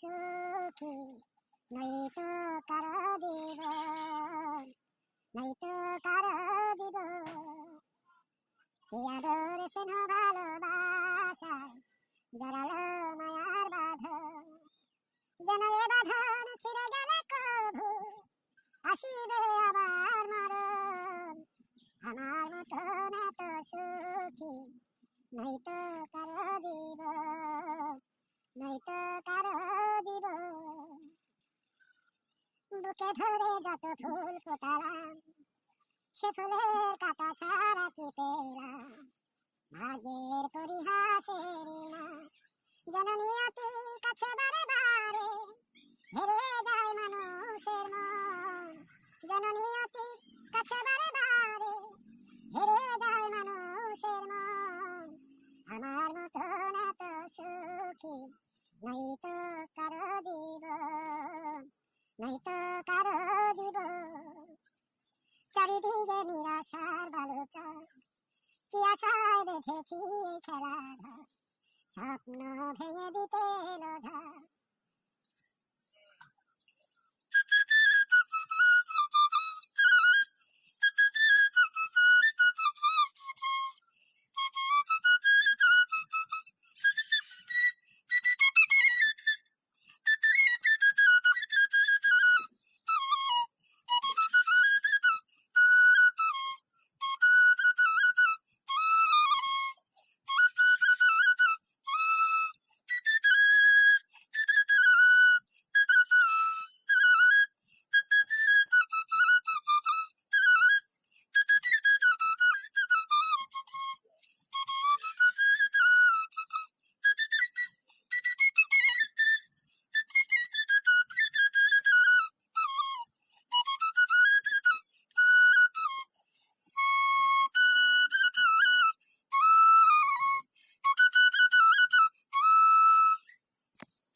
সুখী নাই তো কারও দিব নাই তো কারও দিব কি আদর স্নেহ ভালোবাসায় জড়ালো মায়ার বাঁধন। যেন এ বাঁধন ছিঁড়ে গেলে কভু, আসিবে আবার মরণ। আমার সুখী তো দিব নাই তো বুকে ধরে যত ফুল ফোটালাম, সে ফুলের কাটা ছাড়া কি পেলাম ভাগের পরিহাসের না যেন নিয়তি কাছে বারে বারে হেরে যায় মানুষের মন। কাছে বারে বারে হেরে যায় মানুষের মন। আমার মতন এত সুখী নাই তো কারও দিব নাই তো বালুচা কি আশায় বেঁধেছি খেলা স্বপ্ন ভেঙে দিতে